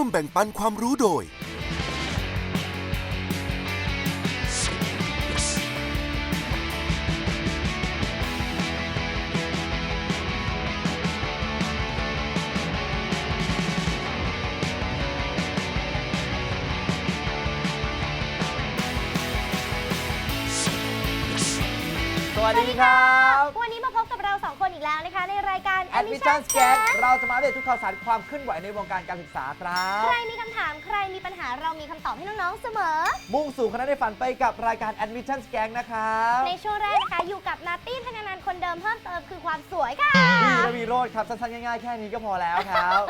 ร่วมแบ่งปันความรู้โดย Admission Scan เราจะมาอัปเดตทุกข่าวสารความเคลื่อนไหวในวงการการศึกษาครับ ใครมีคำถามใครมีปัญหาเรามีคำตอบให้น้องๆเสมอ มุ่งสู่คณะในฝันไปกับรายการ Admission Scan นะครับ ในช่วงแรกนะคะอยู่กับนาตี้ธนานันท์คนเดิมเพิ่มเติมคือความสวยค่ะวีระวีโรดครับสั้นๆง่ายๆแค่นี้ก็พอแล้วครับ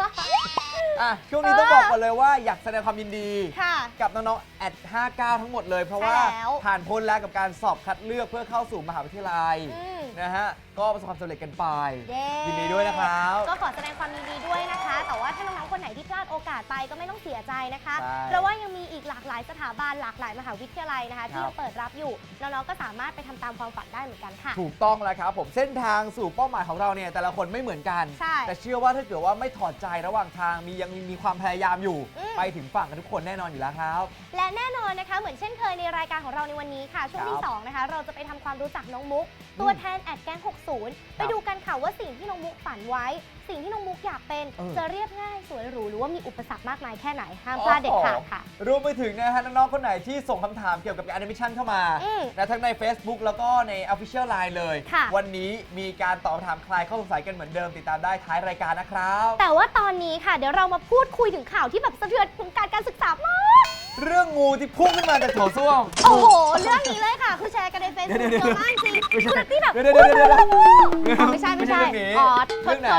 อะช่วงนี้ต้องบอกก่อนเลยว่าอยากแสดงความยินดี ค่ะ กับน้องๆแอด59 ทั้งหมดเลย เพราะว่าใช่แล้ว ผ่านพ้นแล้วกับการสอบคัดเลือกเพื่อเข้าสู่มหาวิทยาลัยอืม นะฮะ ก็ประสบความสำเร็จกันไป เย้ยินดีด้วยนะครับ ก็ขอแสดงความยินดีด้วยนะคะ แต่ว่าถ้าน้องๆคนไหนที่พลาดโอกาสไปก็ไม่ต้องเสียใจนะคะ ใช่เพราะว่ายังมีอีกหลากหลายสถาบันหลากหลายมหาวิทยาลัยนะคะ ที่ครัเราบเปิดรับอยู่น้องๆก็สามารถไปทำตามความฝันได้เหมือนกันค่ะ ถูกต้องแล้วครับผมเส้นทางสู่เป้าหมายของเราเนี่ยแต่ละคนไม่เหมือนกัน ใช่แต่เชื่อว่าถ้าเกิดว่าไม่ถอดใจระหว่างทางมียังมีความพยายามอยู่ อืม ไปถึงฝั่งกันทุกคนแน่นอนอยู่แล้วครับ และแน่นอนนะคะ เหมือนเช่นเคยในรายการของเราในวันนี้ค่ะ ช่วงที่ ครับ2 นะคะ เราจะไปทำความรู้จักน้องมุก ตัวแทนแอดแกง60ไปดูกันค่ะว่าสิ่งที่น้องมุกฝันไว้ สิ่งที่น้องมุกอยากเป็น เออ จะเรียบง่ายสวยหรูหรือว่ามีอุปสรรคมากมายแค่ไหนห้ามพลาดเด็ดขาดค่ะ รวมไปถึงนะฮะน้องๆคนไหนที่ส่งคำถามเกี่ยวกับการแอนิเมชันเข้ามาอืมนะทั้งใน Facebook แล้วก็ใน Official Line เลย ค่ะ วันนี้มีการตอบคำถามคลายข้อสงสัยกันเหมือนเดิมติดตามได้ท้ายรายการนะครับ แต่ว่าตอนนี้ค่ะ เดี๋ยวเรามาพูดคุยถึงข่าวที่แบบสะเทือนวงการการศึกษามาก เรื่องงูที่พุ่งขึ้นมาจากโถส้วม โอ้โห เรื่องนี้เลยค่ะ คือแชร์กันในเฟซบุ๊กเดี๋ยวเยอะมากจริงไม่ใช่คือที่แบบเดี๋ยวเดี๋ยวเดี๋ยวเดี๋ยวอ๋อไม่ใช่ไม่ใช่ไม่ใช่ เรื่องนี้อ๋อเรื่องไหน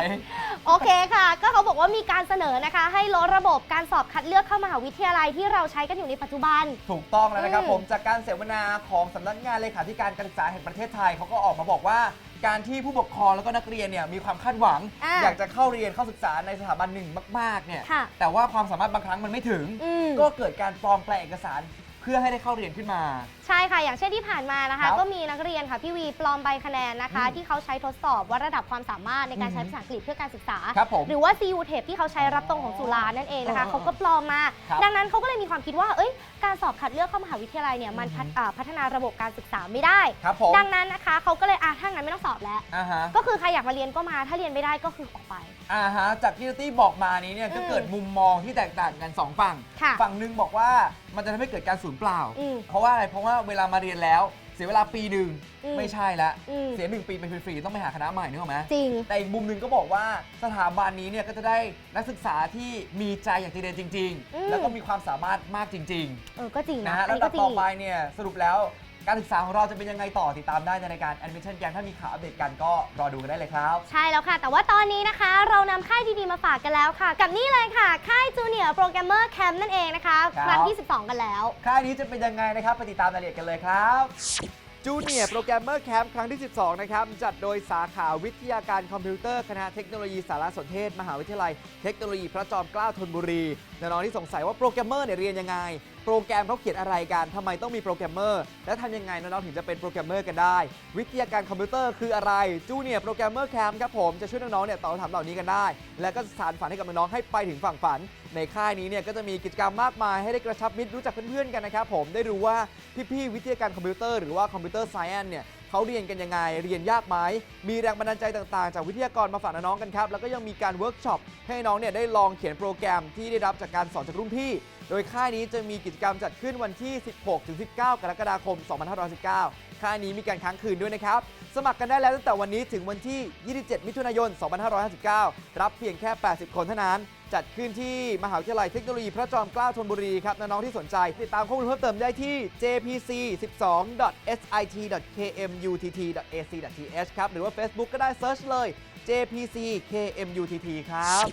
โอเคค่ะ ก็เขาบอกว่ามีการเสนอนะคะ ให้ลดระบบการสอบคัดเลือกเข้ามหาวิทยาลัยที่เราใช้กันอยู่ในปัจจุบัน ถูกต้องแล้วนะครับอืม ผมจากการเสวนาของสำนักงานเลขาธิการการศึกษาแห่งประเทศไทยเขาก็ออกมาบอกว่า การที่ผู้ปกครองแล้วก็นักเรียนเนี่ยมีความคาดหวัง อะอยากจะเข้าเรียนเข้าศึกษาในสถาบันหนึ่งมาก ๆเนี่ยค่ะ แต่ว่าความสามารถบางครั้งมันไม่ถึง อืม ก็เกิดการปลอมแปลงเอกสารเพื่อให้ได้เข้าเรียนขึ้นมาใช่ค่ะ อย่างเช่นที่ผ่านมานะครัคะบก็มีนักเรียนค่ะพี่วีปลอมใบคะแนนนะคะ อืมที่เขาใช้ทดสอบว่าระดับความสามารถในการใช้อือฮึภาษาอังกฤษเพื่อการศึกษา ครับผมหรือว่า CU Tape ที่เขาใช้รับตรงของจุฬานั่นเองนะคะ เออเขาก็ปลอมมา ครับดังนั้นเขาก็เลยมีความคิดว่า เอ้ย การสอบคัดเลือกเข้ามหาวิทยาลัยเนี่ยมันพัฒอ่าพัฒนาระบบการศึกษาไม่ได้ ครับผม ดังนั้นนะคะเขาก็เลยอะถ้างั้นไม่ต้องสอบแล้ว อ่าฮะ ก็คือใครอยากมาเรียนก็มา ถ้าเรียนไม่ได้ก็คือออกไป อ่าฮะ จากที่ตี้บอกมานี้เนี่ย ก็อืมเกิดมุมมองที่แตกต่างกันสองฝั่ง ค่ะฝั่งหนึ่งบอกว่ามันจะทำให้เกิดการสูญเปล่า อืมเพราะว่าอะไร เพราะว่าเวลามาเรียนแล้ว เสียเวลาปีหนึ่งอืมไม่ใช่ละอืม เสียหนึ่งปีไปฟรีๆต้องไปหาคณะใหม่นึกออกไหม จริง แต่อีกมุมหนึ่งก็บอกว่าสถาบันนี้เนี่ยก็จะได้นักศึกษาที่มีใจอยากจะเรียนจริง อืม ๆ แล้วก็มีความสามารถมากจริง เออก็จริงๆ นะนะฮะอันแล้วนี้ก็จริดับต่องไปเนี่ยสรุปแล้ว การศึกษาของเราจะเป็นยังไงต่อติดตามได้ในรายการ Admission Gang ถ้ามีข่าวอัปเดตกันก็รอดูกันได้เลยครับ ใช่แล้วค่ะ แต่ว่าตอนนี้นะคะ เรานำค่ายดีๆมาฝากกันแล้วค่ะ กับนี่เลยค่ะ ค่ายจูเนียร์โปรแกรมเมอร์แคมป์นั่นเองนะคะ ครับ ครั้งที่ 12 กันแล้ว ค่ายนี้จะเป็นยังไงนะครับไปติดตามรายละเอียดกันเลยครับ จูเนียร์โปรแกรมเมอร์แคมป์ครั้งที่ 12 นะครับ จัดโดยสาขาวิทยาการคอมพิวเตอร์ คณะเทคโนโลยีสารสนเทศ มหาวิทยาลัยเทคโนโลยีพระจอมเกล้าธนบุรีน้องๆที่สงสัยว่าโปรแกรมเมอร์เนี่ยเรียนยังไงโปรแกรมเขาเขียนอะไรกันทำไมต้องมีโปรแกรมเมอร์ และทำยังไงน้องๆถึงจะเป็นโปรแกรมเมอร์กันได้ วิทยาการคอมพิวเตอร์คืออะไรจูเนียร์โปรแกรมเมอร์แคมป์ครับผมจะช่วยน้องๆเนี่ยตอบคำถามเหล่านี้กันได้ และก็สานฝันให้กับน้องๆให้ไปถึงฝั่งฝัน ในค่ายนี้เนี่ยก็จะมีกิจกรรมมากมายให้ได้กระชับมิตรรู้จักเพื่อนๆกันนะครับผมได้รู้ว่าพี่ๆวิทยาการคอมพิวเตอร์หรือว่าคอมพิวเตอร์ไซแอนเนี่ยเขาเรียนกันยังไง เรียนยากไหม มีแรงบันดาลใจต่างๆ จากวิทยากรมาฝากน้องๆกันครับ แล้วก็ยังมีการเวิร์กช็อปให้น้องเนี่ยได้ลองเขียนโปรแกรมที่ได้รับจากการสอนจากรุ่นพี่ โดยค่ายนี้จะมีกิจกรรมจัดขึ้นวันที่ 16-19 กรกฎาคม 2519 ค่ายนี้มีการค้างคืนด้วยนะครับ สมัครกันได้แล้วตั้งแต่วันนี้ถึงวันที่ 27 มิถุนายน 2559 รับเพียงแค่ 80 คนเท่านั้น จัดขึ้นที่มหาวิทยาลัยเทคโนโลยีพระจอมเกล้าธนบุรีครับน้องๆที่สนใจ ติดตามข้อมูลเพิ่มเติมได้ที่ jpc12.sit.kmutt.ac.th ครับหรือว่า Facebook ก็ได้เซิร์ชเลย jpc kmutt ครับ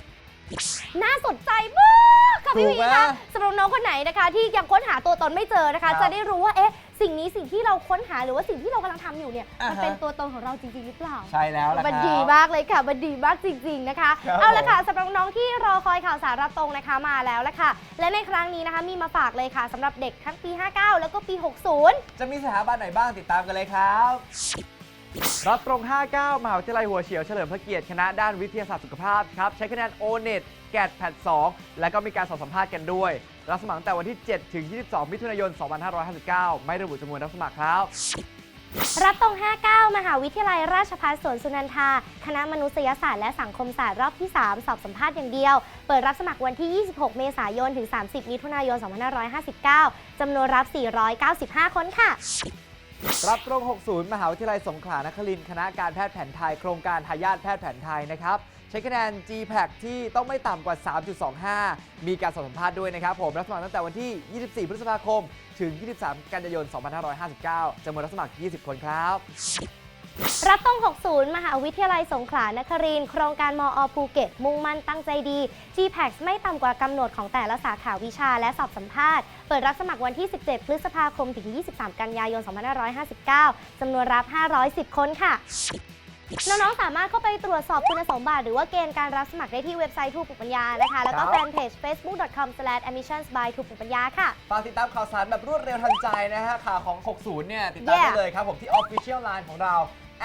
น่าสนใจมากค่ะพี่ถูวีกไหมคะสำหรับน้องคนไหนนะคะ ที่ยังค้นหาตัวตนไม่เจอนะครัคะ บจะได้รู้ว่าเอ๊ะสิ่งนี้สิ่งที่เราค้นหาหรือว่าสิ่งที่เรากำลังทำอยู่เนี่ยอ่ามันฮะเป็นตัวตนของเราจริงๆหรือเปล่า ใช่แล้วล่ะคมันรับดีมากเลยค่ะมันดีมากจริง ๆ นะคะ ครับเอาละค่ะสำหรับน้องๆที่รอคอยข่าวสารรับตรงนะคะมาแล้วละค่ะ และในครั้งนี้นะคะมีมาฝากเลยค่ะสำหรับเด็กทั้งปี 59 แล้วก็ปี 60 จะมีสถาบันไหนบ้างติดตามกันเลยครับ รับตรง 59มหาวิทยาลัยหัวเฉียวเฉลิมพระเกียรติคณะด้านวิทยาศาสตร์สุขภาพครับใช้คะแนน o n e t แกดแพด2และก็มีการสอบสัมภาษณ์กันด้วย รับสมัครแต่วันที่ 7 ถึง 22 มิถุนายน 2559 ไม่ระบุจำนวนรับสมัครครับ รับตรง 59 มหาวิทยาลัยราชภัฏสวนสุนันทา คณะมนุษยศาสตร์และสังคมศาสตร์รอบที่ 3 สอบสัมภาษณ์อย่างเดียว เปิดรับสมัครวันที่ 26 เมษายน ถึง 30 มิถุนายน 2559 จำนวนรับ 495 คนค่ะ รับตรง 60 มหาวิทยาลัยสงขลานครินทร์คณะการแพทย์แผนไทย โครงการทายาทแพทย์แผนไทยนะครับใช้คะแนน GPAC ที่ต้องไม่ต่ำกว่า 3.25 มีการสอบสัมภาษณ์ด้วยนะครับผมรับสมัครตั้งแต่วันที่ 24 พฤษภาคม ถึง 23 กันยายน 2559จำนวนรับสมัคร 20 คนครับ รับต้อง60 มหาวิทยาลัยสงขลานครินทร์โครงการมอภูเก็ต มุ่งมั่นตั้งใจดี GPAX ไม่ต่ำกว่ากำหนดของแต่ละสาขาวิชาและสอบสัมภาษณ์ เปิดรับสมัครวันที่ 17 พฤษภาคม ถึง 23 กันยายน 2559 จำนวนรับ 510 คนค่ะน้องๆ สามารถเข้าไปตรวจสอบคุณสมบัติ หรือว่าเกณฑ์การรับสมัครได้ที่เว็บไซต์ทูปปัญญานะคะ แล้วก็ครับแฟนเพจ facebook.com/admissions by ทูปปัญญาค่ะ ฝากติดตามข่าวสารแบบรวดเร็วทันใจนะฮะ ข่าวของ 60 เนี่ย ติดตาม Yeah ได้เลยครับผมที่ Official Line ของเรา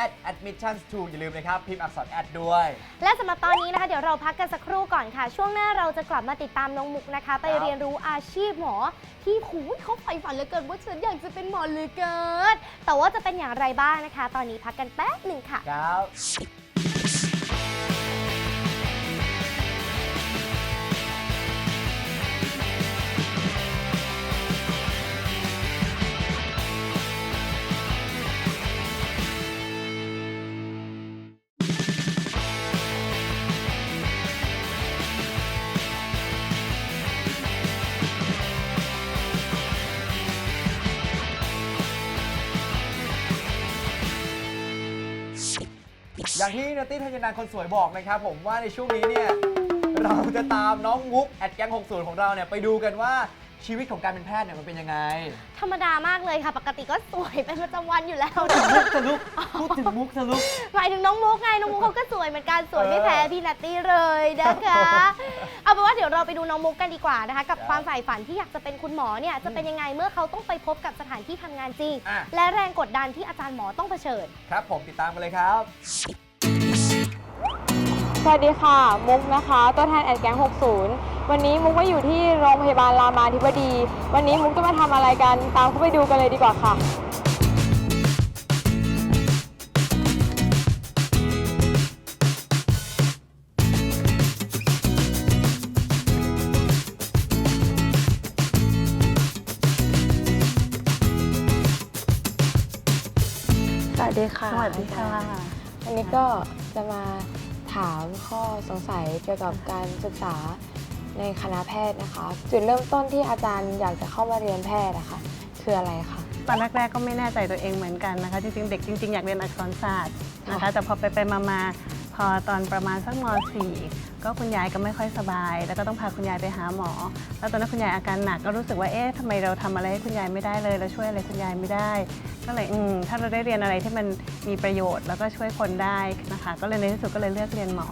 at admissions to อย่าลืมนะครับ พิมพ์อักษร at ด้วย และสำหรับตอนนี้นะคะ เดี๋ยวเราพักกันสักครู่ก่อนค่ะ ช่วงหน้าเราจะกลับมาติดตามน้องมุกนะคะ ไปเรียนรู้อาชีพหมอ ที่หูยเขาใฝ่ฝันเหลือเกินว่าฉันอยากจะเป็นหมอเหลือเกินแต่ว่าจะเป็นอย่างไรบ้างนะคะ ตอนนี้พักกันแป๊บหนึ่งค่ะ ครับ ที่นตตี้ธัญนันท์คนสวยบอกนะครับผมว่าในช่วงนี้เนี่ยเราจะตามน้องมุกแอดแกง60 ของเราเนี่ยไปดูกันว่าชีวิตของการเป็นแพทย์เนี่ยมันเป็นยังไง ธรรมดามากเลยค่ะ ปกติก็สวยเป็นประจำวันอยู่แล้ว มุกทะลุพูดถึงมุกทะลุ หมายถึงน้องมุกไง น้องมุกเขาก็สวยเหมือนกันสวยไม่แพ้เออพี่นัตตี้เลยนะคะ เอาเป็นว่าเดี๋ยวเราไปดูน้องมุกกันดีกว่านะคะกับครับความใฝ่ฝันที่อยากจะเป็นคุณหมอเนี่ยจะเป็นยังไงเมื่อเขาต้องไปพบกับสถานที่ทำงานจริง อะ และแรงกดดันที่อาจารย์หมอต้องเผชิญ ครับผมติดตามกันเลยครับ สวัสดีค่ะ มุกนะคะ ตัวแทนแอดแกง60 วันนี้มุกมาอยู่ที่โรงพยาบาลรามาธิบดี วันนี้มุกจะมาทำอะไรกัน ตามเข้าไปดูกันเลยดีกว่าค่ะสวัสดีค่ะ สวัสดีค่ะ วันนี้ก็จะมา ถามข้อสงสัยเกี่ยวกับการศึกษาในคณะแพทย์นะคะ จุดเริ่มต้นที่อาจารย์อยากจะเข้ามาเรียนแพทย์นะคะคืออะไรคะตอนแรกๆก็ไม่แน่ใจตัวเองเหมือนกันนะคะจริงๆเด็กจริงๆอยากเรียนอักษรศาสตร์นะคะแต่พอไปไปมา พอตอนประมาณสักม .4 ก็คุณยายก็ไม่ค่อยสบาย แล้วก็ต้องพาคุณยายไปหาหมอ แล้วตอนนั้นคุณยายอาการหนักก็รู้สึกว่าเอ๊ะทำไมเราทำอะไรให้คุณยายไม่ได้เลยเราช่วยอะไรคุณยายไม่ได้ ก็เลยอืมถ้าเราได้เรียนอะไรที่มันมีประโยชน์แล้วก็ช่วยคนได้นะคะ ก็เลยในที่สุดก็เลยเลือกเรียนหมอ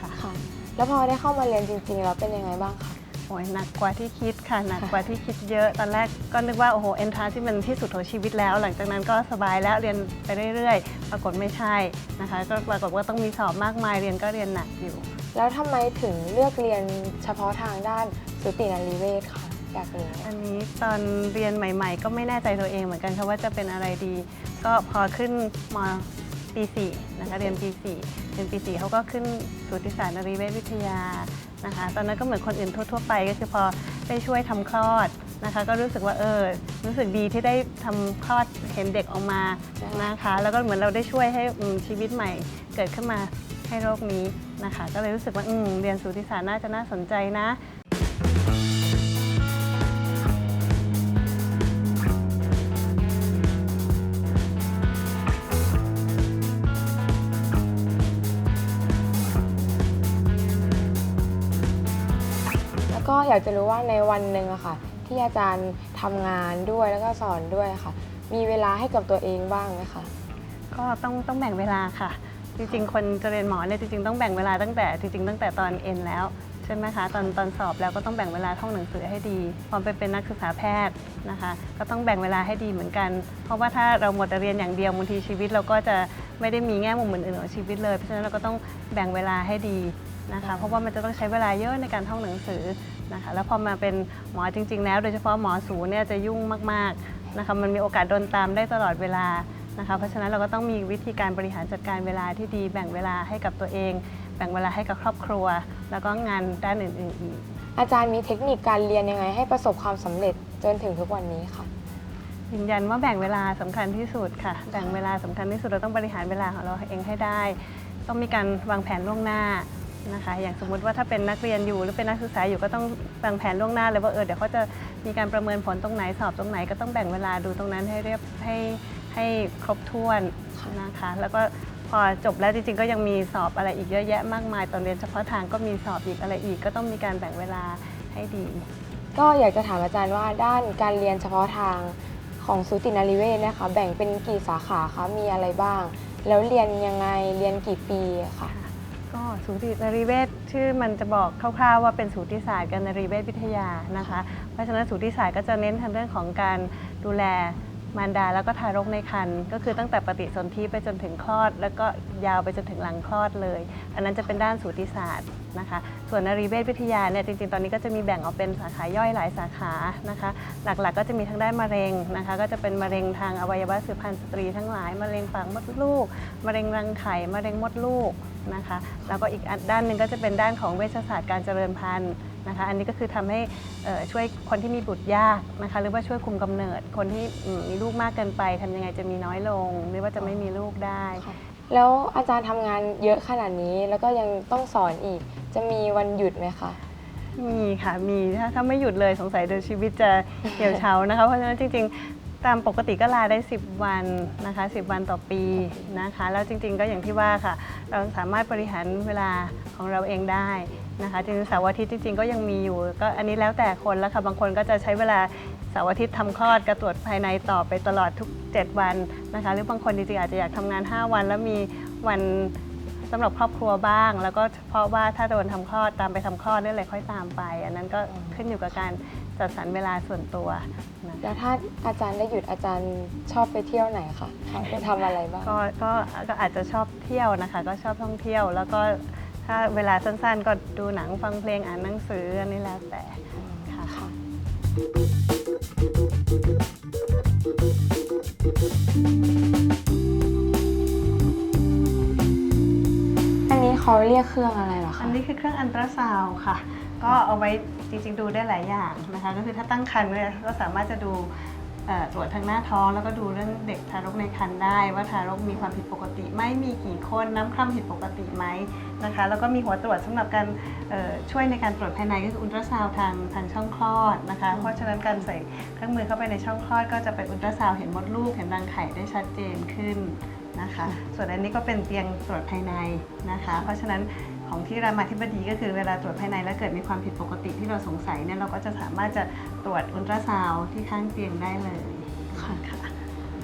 ค่ะค่ะแล้วพอได้เข้ามาเรียนจริงๆแล้วเป็นยังไงบ้างคะ โอ้ยหนักกว่าที่คิดค่ะหนักกว่าที่คิดเยอะ ตอนแรกก็นึกว่าโอ้โหเอนทรานที่มันที่สุดของชีวิตแล้ว หลังจากนั้นก็สบายแล้วเรียนไปเรื่อยๆ ปรากฏไม่ใช่นะคะ ก็ปรากฏว่าต้องมีสอบมากมายเรียนก็เรียนหนักอยู่ แล้วทำไมถึงเลือกเรียนเฉพาะทางด้านสูตินรีเวชคะอยากรู้อันนี้ตอนเรียนใหม่ ๆ ก็ไม่แน่ใจตัวเองเหมือนกันค่ะว่าจะเป็นอะไรดี ก็พอขึ้นมปี4นะคะเรียนปี4เรียนปี4เขาก็ขึ้นสูติศาสตร์นรีเวชวิทยา นะคะ ตอนนั้นก็เหมือนคนอื่นทั่ว ๆ ไปก็คือพอได้ช่วยทำคลอดนะคะ ก็รู้สึกว่าเออรู้สึกดีที่ได้ทำคลอดเห็นเด็กออกมานะคะ แล้วก็เหมือนเราได้ช่วยให้ชีวิตใหม่เกิดขึ้นมาให้โรคนี้นะคะ ก็เลยรู้สึกว่าอืมเรียนสูติศาสตร์น่าจะน่าสนใจนะ ก็อยากจะรู้ว่าในวันหนึ่งอะค่ะ ที่อาจารย์ทำงานด้วยแล้วก็สอนด้วยค่ะ มีเวลาให้กับตัวเองบ้างไหมคะก็ต้องต้องแบ่งเวลาค่ะ จริงๆ คนจะเรียนหมอเนี่ยจริงๆต้องแบ่งเวลาตั้งแต่จริงๆตั้งแต่ตอนเอ็นแล้วใช่ไหมคะตอนตอนสอบแล้วก็ต้องแบ่งเวลาท่องหนังสือให้ดีพอไปเป็นนักศึกษาแพทย์นะคะ ก็ต้องแบ่งเวลาให้ดีเหมือนกัน เพราะว่าถ้าเราหมดแต่เรียนอย่างเดียวบางทีชีวิต เราก็จะไม่ได้มีแง่มุมอื่นๆของชีวิตเลยเพราะฉะนั้นเราก็ต้องแบ่งเวลาให้ดีนะคะ เพราะว่ามันจะต้องใช้เวลาเยอะในการท่องหนังสือ นะคะแล้วพอมาเป็นหมอจริงๆแล้ว โดยเฉพาะหมอสูเนี่ยจะยุ่งมากๆนะคะมันมีโอกาสโดนตามได้ตลอดเวลานะคะเพราะฉะนั้นเราก็ต้องมีวิธีการบริหารจัดการเวลาที่ดีแบ่งเวลาให้กับตัวเอง แบ่งเวลาให้กับครอบครัว แล้วก็งานด้านอื่นๆอีก อาจารย์มีเทคนิคการเรียนยังไงให้ประสบความสำเร็จจนถึงทุกวันนี้ค่ะ ยืนยันว่าแบ่งเวลาสำคัญที่สุดค่ะ แบ่งเวลาสำคัญที่สุดเราต้องบริหารเวลาของเราเองให้ได้ ต้องมีการวางแผนล่วงหน้า นะคะ อย่างสมมุติว่าถ้าเป็นนักเรียนอยู่หรือเป็นนักศึกษาอยู่ก็ต้องวางแผนล่วงหน้าเลยว่าเออเดี๋ยวเขาจะมีการประเมินผลตรงไหนสอบตรงไหนก็ต้องแบ่งเวลาดูตรงนั้นให้เรียบให้ให้ครบถ้วนนะคะ แล้วก็พอจบแล้วจริงๆก็ยังมีสอบอะไรอีกเยอะแยะมากมายตอนเรียนเฉพาะทางก็มีสอบอีกอะไรอีก ก็ต้องมีการแบ่งเวลาให้ดี ก็อยากจะถามอาจารย์ว่าด้านการเรียนเฉพาะทางของสูตินารีเวชนะคะแบ่งเป็นกี่สาขาคะมีอะไรบ้าง แล้วเรียนยังไงเรียนกี่ปีคะ ก็สูตินรีเวชชื่อมันจะบอกคร่าวๆว่าเป็นสูติศาสตร์กับนรีเวชวิทยานะคะ เพราะฉะนั้นสูติศาสตร์ก็จะเน้นทางเรื่องของการดูแล มารดาแล้วก็ทารกในครรภ์ก็คือตั้งแต่ปฏิสนธิไปจนถึงคลอด แล้วก็ยาวไปจนถึงหลังคลอดเลย อันนั้นจะเป็นด้านสูติศาสตร์นะคะ ส่วนนรีเวชวิทยาเนี่ยจริงๆ ตอนนี้ก็จะมีแบ่งออกเป็นสาขาย่อยหลายสาขานะคะ หลักๆก็จะมีทั้งด้านมะเร็งนะคะ ก็จะเป็นมะเร็งทางอวัยวะสืบพันธุ์สตรีทั้งหลายมะเร็งปากมดลูกมะเร็งรังไข่มะเร็งมดลูกนะคะ แล้วก็อีกด้านหนึ่งก็จะเป็นด้านของเวชศาสตร์การเจริญพันธุ์ นะคะอันนี้ก็คือทำให้เอ่อช่วยคนที่มีบุตรยากนะคะหรือว่าช่วยคุมกำเนิด คนที่อืมมีลูกมากเกินไปทำยังไงจะมีน้อยลง หรือว่าจะไม่มีลูกได้ แล้วอาจารย์ทำงานเยอะขนาดนี้แล้วก็ยังต้องสอนอีก จะมีวันหยุดไหมคะมีค่ะมีถ้าถ้าไม่หยุดเลยสงสัยเดินชีวิตจะเหี่ยวเฉานะคะเพราะฉะนั้นจริงๆตามปกติก็ลาได้ 10 วันนะคะ 10 วันต่อปีนะคะ แล้วจริงๆก็อย่างที่ว่าค่ะ เราสามารถบริหารเวลาของเราเองได้ นะคะจริงๆเสาร์อาทิตย์จริงๆก็ยังมีอยู่ ก็อันนี้แล้วแต่คนแล้วค่ะบางคนก็จะใช้เวลาเสาร์อาทิตย์ทำคลอดกระตรวจภายในต่อไปตลอดทุก 7 วันนะคะ หรือบางคนจริงๆอาจจะอยากทำงาน 5 วัน แล้วมีวันสำหรับครอบครัวบ้าง แล้วก็เฉพาะว่าถ้าโดนทำคลอดตามไปทำคลอดเรื่องอะไรค่อยตามไป อันนั้นก็ขึ้นอยู่กับการจัดสรรเวลาส่วนตัวนะแล้วถ้าอาจารย์ได้หยุดอาจารย์ชอบไปเที่ยวไหนคะไปทำอะไรบ้าง ก็ก็ก็อาจจะชอบเที่ยวนะคะ ก็ชอบท่องเที่ยวแล้วก็ ถ้าเวลาสั้นๆ ก็ดูหนังฟังเพลงอ่านหนังสืออันนี้แล้วแต่ค่ะค่ะอันนี้เขาเรียกเครื่องอะไรเหรออัคะนนี้คือเครื่องอันตราซาวด์ค่ะ ก็เอาไว้จริงๆดูได้หลายอย่างนะคะ ก็คือถ้าตั้งครรภ์เนี่ยก็สามารถจะดูเอ่อ ตรวจทางหน้าท้องแล้วก็ดูเรื่องเด็กทารกในครรภ์ได้ ว่าทารกมีความผิดปกติไหมมีกี่คนน้ำคร่ำผิดปกติไหมนะคะแล้วก็มีหัวตรวจสำหรับการเอ่อช่วยในการตรวจภายในก็คืออุลตราซาวด์ทางทางช่องคลอดนะคะ เพราะฉะนั้นการใส่เครื่องมือเข้าไปในช่องคลอด ก็จะเป็นอุลตราซาวด์เห็นมดลูกเห็นรังไข่ได้ชัดเจนขึ้นนะคะ ส่วนอันนี้ก็เป็นเตียงตรวจภายในนะคะ เพราะฉะนั้น ของที่รามาธิบดีก็คือเวลาตรวจภายในแล้วเกิดมีความผิดปกติที่เราสงสัยเนี่ยเราก็จะสามารถจะตรวจอุลตราซาวด์ที่ข้างเตียงได้เลยค่ะค่ะ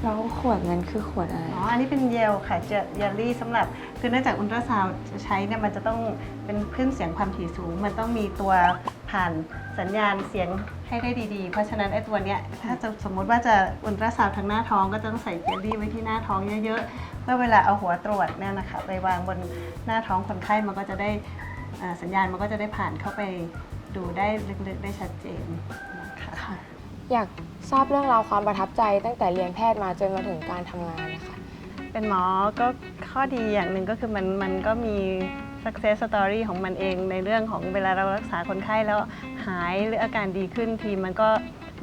แล้วขวดนั้นคือขวดอะไรอ๋ออันนี้เป็นเยลค่ะเจเยลลี่สำหรับคือเนื่องจากอุลตราซาวด์จะใช้เนี่ยมันจะต้องเป็นคลื่นเสียงความถี่สูง มันต้องมีตัวผ่าน สัญญาณเสียงให้ได้ดีๆ เพราะฉะนั้นไอ้ตัวเนี้ยถ้าจะสมมุติว่าจะอุลตราซาวด์ทางหน้าท้องก็จะต้องใส่เยลลี่ไว้ที่หน้าท้องเยอะๆ เพื่อเวลาเอาหัวตรวจเนี่ยนะคะไปวางบนหน้าท้องคนไข้มันก็จะได้อ่าสัญญาณมันก็จะได้ผ่านเข้าไปดูได้ลึกๆได้ชัดเจนนะคะค่ะอยากทราบเรื่องราวความประทับใจตั้งแต่เรียนแพทย์มาจนมาถึงการทำงานนะคะ เป็นหมอก็ข้อดีอย่างหนึ่งก็คือมันมันก็มี success story ของมันเองในเรื่องของเวลาเรารักษาคนไข้แล้ว หายหรืออาการดีขึ้นทีมันก็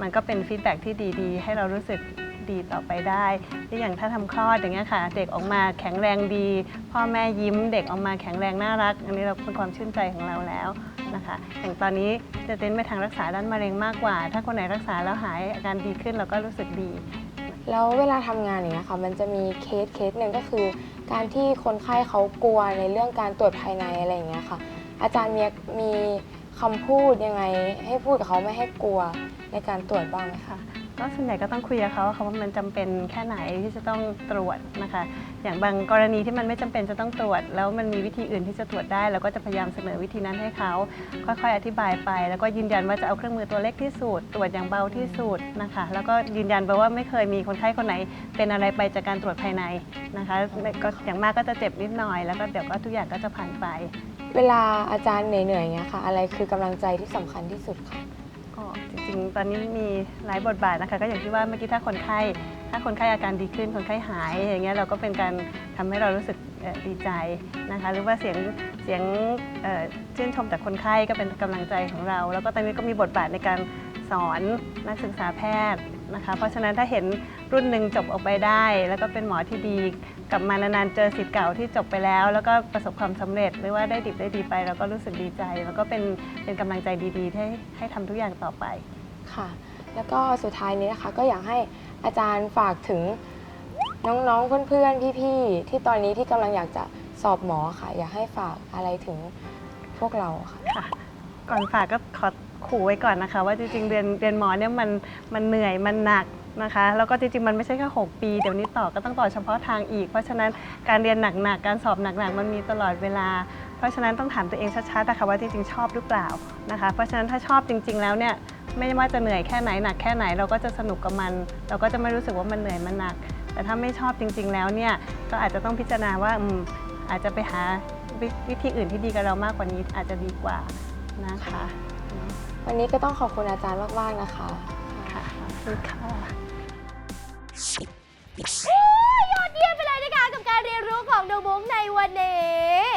มันก็เป็นฟีดแบ็ที่ดีๆ ให้เรารู้สึกดีต่อไปได้ที่อย่างถ้าทำคลอดอย่างเงี้ยค่ะ เด็กออกมาแข็งแรงดี พ่อแม่ยิ้มเด็กออกมาแข็งแรงน่ารัก อันนี้เราเป็นความชื่นใจของเราแล้วนะคะอย่างตอนนี้จะเน้นไปทางรักษาด้านมะเร็งมากกว่า ถ้าคนไหนรักษาแล้วหายอาการดีขึ้นเราก็รู้สึกดีแล้วเวลาทำงานอย่างเงี้ยค่ะมันจะมีเคสเคสหนึ่งก็คือ การที่คนไข้เขากลัวในเรื่องการตรวจภายในอะไรอย่างเงี้ยค่ะ อาจารย์มีมี คำพูดยังไงให้พูดกับเขาไม่ให้กลัวในการตรวจบ้างไหมคะ ก็ส่วนใหญ่ก็ต้องคุยกับเขาค่ะว่ามันจำเป็นแค่ไหนที่จะต้องตรวจนะคะ อย่างบางกรณีที่มันไม่จำเป็นจะต้องตรวจ แล้วมันมีวิธีอื่นที่จะตรวจได้เราก็จะพยายามเสนอวิธีนั้นให้เขาค่อยๆ อธิบายไป แล้วก็ยืนยันว่าจะเอาเครื่องมือตัวเล็กที่สุดตรวจอย่างเบาที่สุดนะคะ แล้วก็ยืนยันไปว่าไม่เคยมีคนไข้คนไหน เป็นอะไรไปจากการตรวจภายในนะคะก็อย่างมากก็จะเจ็บนิดหน่อยแล้วก็เดี๋ยวก็ทุกอย่างก็จะผ่านไป เวลาอาจารย์เหนื่อยๆอย่างเงี้ยค่ะ อะไรคือกำลังใจที่สำคัญที่สุดค่ะ ก็จริงๆ ตอนนี้มีหลายบทบาทนะคะ ก็อย่างที่ว่าเมื่อกี้ถ้าคนไข้ถ้าคนไข้อาการดีขึ้น คนไข้หายอย่างเงี้ยเราก็เป็นการทำให้เรารู้สึกเอ่อดีใจนะคะ หรือว่าเสียงเสียงเอ่อชื่นชมจากคนไข้ก็เป็นกำลังใจของเรา แล้วก็ตอนนี้ก็มีบทบาทในการสอนนักศึกษาแพทย์นะคะ เพราะฉะนั้นถ้าเห็นรุ่นหนึ่งจบออกไปได้ แล้วก็เป็นหมอที่ดี กลับมานานๆเจอสิทธิ์เก่าที่จบไปแล้ว แล้วก็ประสบความสำเร็จหรือว่าได้ดิบได้ดีไป เราก็รู้สึกดีใจ แล้วก็เป็นเป็นกำลังใจดีๆ ให้ให้ทำทุกอย่างต่อไปค่ะ แล้วก็สุดท้ายนี้นะคะก็อยากให้อาจารย์ฝากถึงน้องๆเพื่อนๆพี่ๆที่ตอนนี้ที่กำลังอยากจะสอบหมอค่ะ อยากให้ฝากอะไรถึงพวกเราค่ะค่ะก่อนฝากก็ขอขู่ไว้ก่อนนะคะ ว่าจริงๆเรียนเรียนหมอเนี่ยมันมันเหนื่อยมันหนัก นะคะ แล้วก็จริงๆ มันไม่ใช่แค่6ปี เดี๋ยวนี้ต่อก็ต้องต่อเฉพาะทางอีก เพราะฉะนั้นการเรียนหนักๆ การสอบหนักๆ มันมีตลอดเวลา เพราะฉะนั้นต้องถามตัวเองชัดๆนะคะว่าจริงๆ ชอบหรือเปล่านะคะ เพราะฉะนั้นถ้าชอบจริง ๆ แล้วเนี่ยไม่ว่าจะเหนื่อยแค่ไหนหนักแค่ไหนเราก็จะสนุกกับมัน เราก็จะไม่รู้สึกว่ามันเหนื่อยมันหนัก แต่ถ้าไม่ชอบจริง ๆ แล้วเนี่ยก็อาจจะต้องพิจารณาว่าอืมอาจจะไปหาวิวิธีอื่นที่ดีกับเรามากกว่านี้อาจจะดีกว่านะคะ วันนี้ก็ต้องขอบคุณอาจารย์มากๆนะคะ ค่ะขอบคุณค่ะโอ้ ยยอดเยี่ยมไปเลยนะคะกับการเรียนรู้ของน้องมุกในวันนี้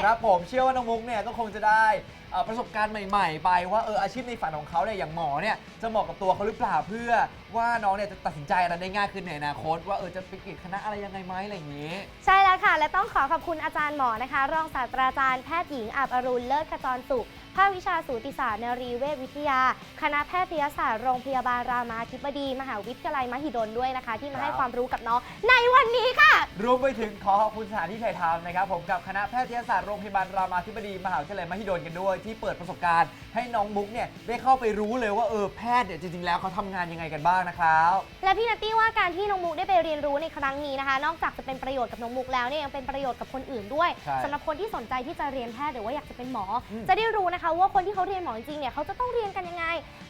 ครับผมเชื่อว่าน้องมุกเนี่ยก็คงจะได้เอ่อประสบการณ์ใหม่ ๆ ไปว่าเอออาชีพในฝันของเขาเนี่ยอย่างหมอเนี่ยจะเหมาะกับตัวเขาหรือเปล่าเพื่อว่าน้องเนี่ยจะตัดสินใจอะไรได้ง่ายขึ้นในอนาคต ว่าเออจะไปเกรดคณะอะไรยังไงไหมอะไรอย่างนี้ ใช่แล้วค่ะ และต้องขอขอบคุณอาจารย์หมอนะคะ รองศาสตราจารย์แพทย์หญิงอาบอรุณเลิศขจรสุข ภาควิชาสูติศาสตร์นรีเวชวิทยา คณะแพทยศาสตร์โรงพยาบาลรามาธิบดี มหาวิทยาลัยมหิดลด้วยนะคะ ที่มาให้ครับความรู้กับน้องในวันนี้ค่ะ รวมไปถึงขอขอบคุณสถานที่ถ่ายทำนะครับผมกับคณะแพทยศาสตร์โรงพยาบาลรามาธิบดี มหาวิทยาลัยมหิดลกันด้วย ที่เปิดประสบการณ์ให้น้องมุกเนี่ยได้เข้าไปรู้เลยว่าเออแพทย์เนี่ยจริงๆแล้วเขาทำงานยังไงกันบ้างนะครับและพี่นัตตี้ว่าการที่น้องมุกได้ไปเรียนรู้ในครั้งนี้นะคะ นอกจากจะเป็นประโยชน์กับน้องมุกแล้วเนี่ยยังเป็นประโยชน์กับคนอื่นด้วยใช่ สำหรับคนที่สนใจที่จะเรียนแพทย์หรือว่าอยากจะเป็นหมออมจะได้รู้นะคะว่าคนที่เขาเรียนหมอจริงๆเนี่ยเขาจะต้องเรียนกันยังไง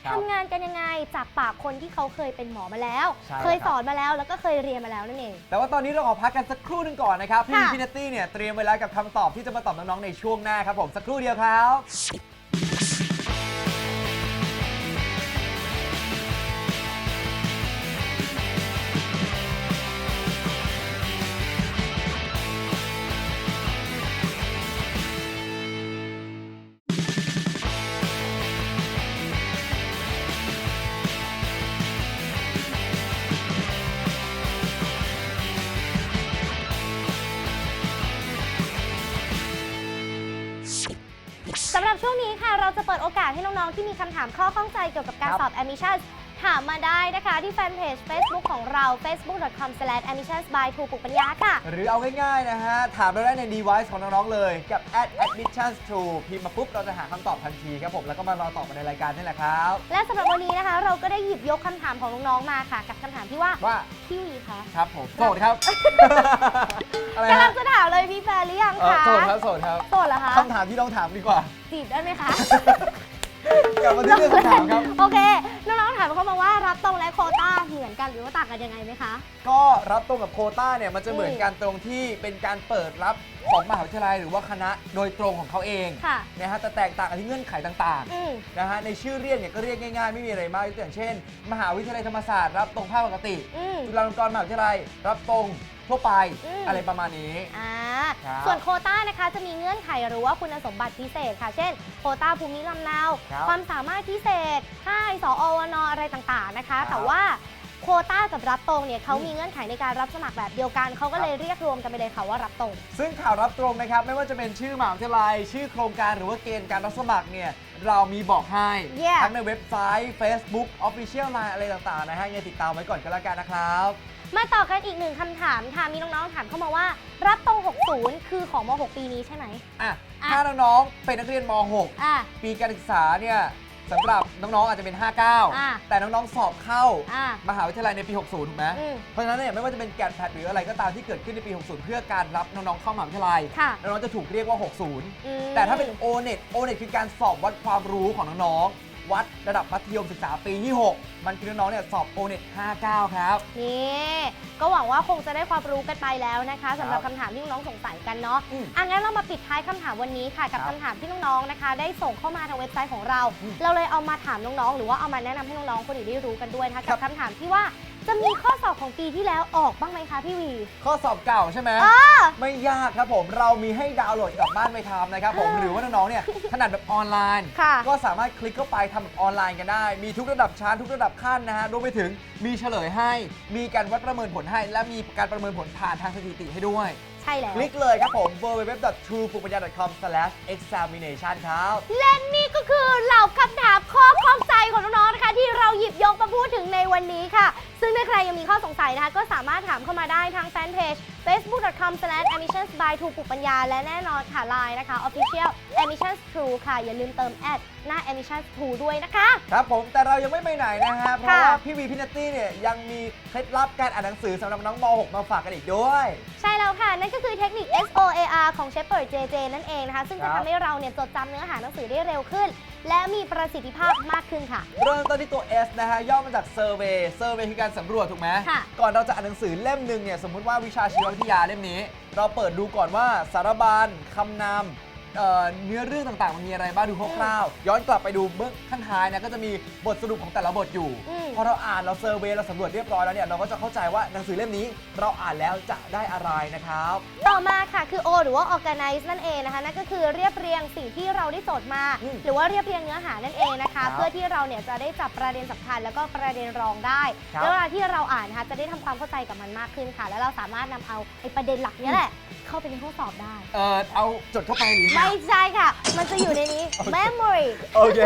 ครับทำงานกันยังไงจากปากคนที่เขาเคยเป็นหมอมาแล้ว ใช่เคยครับสอนมาแล้วแล้วก็เคยเรียนมาแล้วนั่นเอง แต่ว่าตอนนี้เราขอพักกันสักครู่หนึงก่อนนะครับ พี่ค่ะ พี่นัตตี้เนี่ยเตรียมไว้แล้วกับคำตอบที่จะมาตอบน้องๆในช่วงหน้าครับผมสักครู่เดียวครับ สให้น้อง ๆ ที่มีคำถามข้อข้องใจเกี่ยวกับการครับสอบ admission ถามมาได้นะคะ ที่แฟนเพจ Facebook ของเรา facebook.com/admissions by ทูปุกปัญญาค่ะ หรือเอาง่ายๆนะฮะ ถามเราได้ใน device ของน้อง ๆ เลยกับ at admissions to พิมพ์มาปุ๊บ เราจะหาคำตอบทันทีครับผม แล้วก็มารอตอบมาในรายการนี่แหละครับ และสำหรับวันนี้นะคะ เราก็ได้หยิบยกคำถามของน้อง ๆ มาค่ะ กับคำถามที่ว่า ว่าพี่วีคะครับผมโสดครับ อะไรกำลัฮะงจะถามเลยมีแฟนหรือยังเอ่อคะโสดครับโสดครับโสดเหรอคะคำถามที่ต้องถามดีกว่า จีบได้ไหมคะ กลับมาที่เรื่องคำถามครับ โอเค น้องๆถามเข้ามาว่ารับตรงและโควต้าเหมือนกันหรือว่าต่างกันยังไงไหมคะ ก็รับตรงกับโควต้าเนี่ยมันจะเหมือนกันตรงที่เป็นการเปิดรับของมหาวิทยาลัยหรือว่าคณะโดยตรงของเขาเองค่ะนะฮะแต่แตกต่างกันที่เงื่อนไขต่างๆอืมนะฮะในชื่อเรียกเนี่ยก็เรียกง่ายๆ ไม่มีอะไรมากยกตัวอย่างเช่น มหาวิทยาลัยธรรมศาสตร์รับตรงภาคปกติ อืม จุฬาลงกรณ์มหาวิทยาลัยรับตรง ทั่วไปอืม อะไรประมาณนี้ อ่าครับส่วนโควต้านะคะจะมีเงื่อนไขหรือว่าคุณสมบัติพิเศษค่ะ เช่น โควต้าภูมิลำเนา ครับความสามารถพิเศษค่ายสอวนอะไรต่างๆนะคะ ครับแต่ว่าโควต้ากับรับตรงเนี่ยเขาอืมมีเงื่อนไขในการรับสมัครแบบเดียวกัน เขาก็เลยเรียกรวมกันไปเลยค่ะว่ารับตรง ซึ่งข่าวรับตรงนะครับ ไม่ว่าจะเป็นชื่อมหาวิทยาลัย ชื่อโครงการหรือว่าเกณฑ์การรับสมัครเนี่ย เรามีบอกให้ Yeah ทั้งในเว็บไซต์ Facebook Official Line อะไรต่างๆนะฮะยังไงติดตามไว้ก่อนก็แล้วกันนะครับ มาต่อกันอีกหนึ่งคำถามค่ะมีน้องๆถามเข้ามาว่า รับตรง 60 คือของม .6 ปีนี้ใช่ไหม อะอะ ถ้าน้องๆเป็นนักเรียนม อะ .6 ปีการศึกษาเนี่ยสำหรับน้องๆอาจจะเป็น อ่า59 แต่น้องๆสอบเข้า อ่ามหาวิทยาลัยในปี 60 ถูกไหมอืม เพราะฉะนั้นเนี่ยไม่ว่าจะเป็นแกดแพดหรืออะไรก็ตามที่เกิดขึ้นในปี 60 เพื่อการรับน้องๆเข้ามหาวิทยาลัย ค่ะน้องๆจะถูกเรียกว่าอืม60แต่ถ้าเป็น o n e t o n e t คือการสอบวัดความรู้ของน้องๆ วัดระดับมัธยมศึกษาปีที่ 6 มันคือน้องๆเนี่ยสอบ o n e t 59 ครับ นี่ก็หวังว่าคงจะได้ความรู้กันไปแล้วนะคะสำหรับครับคำถามที่น้องๆสงสัยกันเนาะอืมอะงั้นเรามาปิดท้ายคำถามวันนี้ค่ะ กับครับคำถามที่น้องๆนะคะ ได้ส่งเข้ามาทางเว็บไซต์ของเรา อืมเราเลยเอามาถามน้องๆ หรือว่าเอามาแนะนำให้น้องๆคนอื่นได้รู้กันด้วยนะคะครักับบคำถามที่ว่า จะมีข้อสอบของปีที่แล้วออกบ้างไหมคะพี่วี ข้อสอบเก่าใช่ไหมไม่ยากครับผมเรามีให้ดาวน์โหลดกลับบ้านไปทำนะครับผมหรือว่าน้องๆเนี่ยถนัดแบบออนไลน์ ค่ะก็สามารถคลิกเข้าไปทำแบบออนไลน์กันได้ มีทุกระดับชั้นทุกระดับขั้นนะฮะรวมไปถึงมีเฉลยให้ มีการวัดประเมินผลให้ และมีการประเมินผลผ่านทางสถิติให้ด้วยใช่แล้ว คลิกเลยครับผม www.truepumpanya.com/examination ครับ และนี่ก็คือเหล่าคำถามข้อข้องใจของน้องๆนะคะ ที่เราหยิบยกมาพูดถึงในวันนี้ค่ะ ซึ่งถ้าใครยังมีข้อสงสัยนะคะ ก็สามารถถามเข้ามาได้ทางแฟนเพจ facebook.com/admissions by ทูปุปัญญาและแน่นอนค่ะ Line นะคะ official admissions true ค่ะ อย่าลืมเติมแอดหน้า admissions true ด้วยนะคะ ครับผมแต่เรายังไม่ไปไหนนะฮะเพราะค่ะว่าพี่วีพี่นัตตี้เนี่ยยังมีเคล็ดลับการอ่านหนังสือสำหรับน้องม .6 มาฝากกันอีกด้วย ใช่แล้วค่ะ นั่นก็คือเทคนิค SOAR ของ Shepherd JJ นั่นเองนะคะ ซึ่งจะครับทำให้เราเนี่ยจดจำเนื้อหาหนังสือได้เร็วขึ้น และมีประสิทธิภาพมากขึ้นค่ะ เริ่มต้นที่ตัว S นะฮะย่อมาจาก survey survey คือการสำรวจถูกไหมค่ะ ก่อนเราจะอ่านหนังสือเล่มหนึ่งเนี่ยสมมุติว่าวิชาชีววิทยาเล่มนี้ เราเปิดดูก่อนว่าสารบัญคำนำ เอ่อเนื้อเรื่องต่างๆ มันมีอะไรบ้างดูคร่าวๆ ย้อนกลับไปดูเบื้องข้างท้ายนะก็จะมีบทสรุปของแต่ละบทอยู่ อืม พอเราอ่านเราเซอร์เวย์เราสำรวจเรียบร้อยแล้วเนี่ยเราก็จะเข้าใจว่าหนังสือเล่มนี้เราอ่านแล้วจะได้อะไรนะครับ ต่อมาค่ะคือ O หรือว่า organize นั่นเองนะคะนั่นก็คือเรียบเรียงสิ่งที่เราได้โจทย์มา อืมหรือว่าเรียบเรียงเนื้อหานั่นเองนะครัคะ บเพื่อที่เราเนี่ยจะได้จับประเด็นสำคัญแล้วก็ประเด็นรองได้ครับ แล้วเวลาที่เราอ่านนะคะจะได้ทำความเข้าใจกับมันมากขึ้นค่ะ แล้วเราสามารถนำเอาไอ้ประเด็นหลักเนี้แหละ เข้าไปในข้อสอบได้ เออเอาจดเข้าไปหรือไม่ใช่ค่ะ มันจะอยู่ในนี้ memory โอเค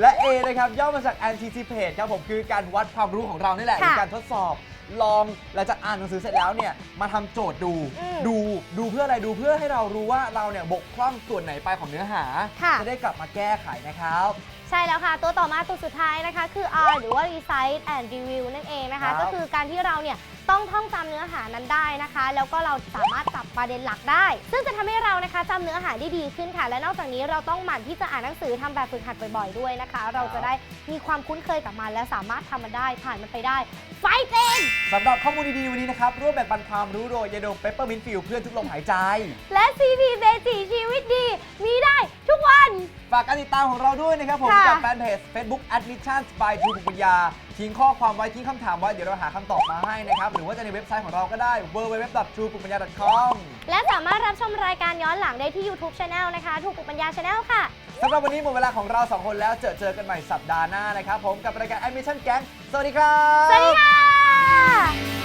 และ A นะครับย่อมาจาก anticipate ครับผมคือการวัดความรู้ของเรานี่แหละค่ะคือการทดสอบ ลองหลังจากอ่านหนังสือเสร็จแล้วเนี่ยมาทำโจทย์ดูอืมดูดูเพื่ออะไรดูเพื่อให้เรารู้ว่าเราเนี่ยบกพร่องส่วนไหนไปของเนื้อหา ค่ะ จะได้กลับมาแก้ไขนะครับใช่แล้วค่ะ ตัวต่อมาตัวสุดท้ายนะคะ คือ R หรือว่า recite and review นั่นเองนะครัคะ บ ก็คือการที่เราเนี่ยต้องท่องจำเนื้อหานั้นได้นะคะ แล้วก็เราสามารถจับประเด็นหลักได้ ซึ่งจะทำให้เรานะคะจำเนื้อหาได้ดีขึ้นค่ะ และนอกจากนี้เราต้องหมั่นที่จะอ่านหนังสือทำแบบฝึกหัดบ่อยๆด้วยนะคะ เราจะได้มีความคุ้นเคยกับมัน และสามารถทำมันได้ผ่านมันไปได้ ไฟเต็นสำหรับข้อมูลดี ๆ วันนี้นะครับ ร่วมแบ่งปันความรู้โดยยาดมเปปเปอร์มินฟิลเพื่อนทุกลมหายใจ และ CP เบจิชีวิตดี มีได้ทุกวัน ฝากการติดตามของเราด้วยนะครับผมค่ะกับแฟนเพจ Facebook Admissions by ทูบุญญาทิ้งข้อความไว้ทิ้งคำถามไว้ เดี๋ยวเราหาคำตอบมาให้นะครับ หรือว่าจะในเว็บไซต์ของเราก็ได้ www.truepumpanya.com และสามารถรับชมรายการย้อนหลังได้ที่ YouTube Channel นะคะถูกปุกปัญญา Channel ค่ะสำหรับวันนี้หมดเวลาของเราสองคนแล้วเจอเจอกันใหม่สัปดาห์หน้านะครับผมกับรายการ Admission Gang สวัสดีครับ สวัสดีค่ะ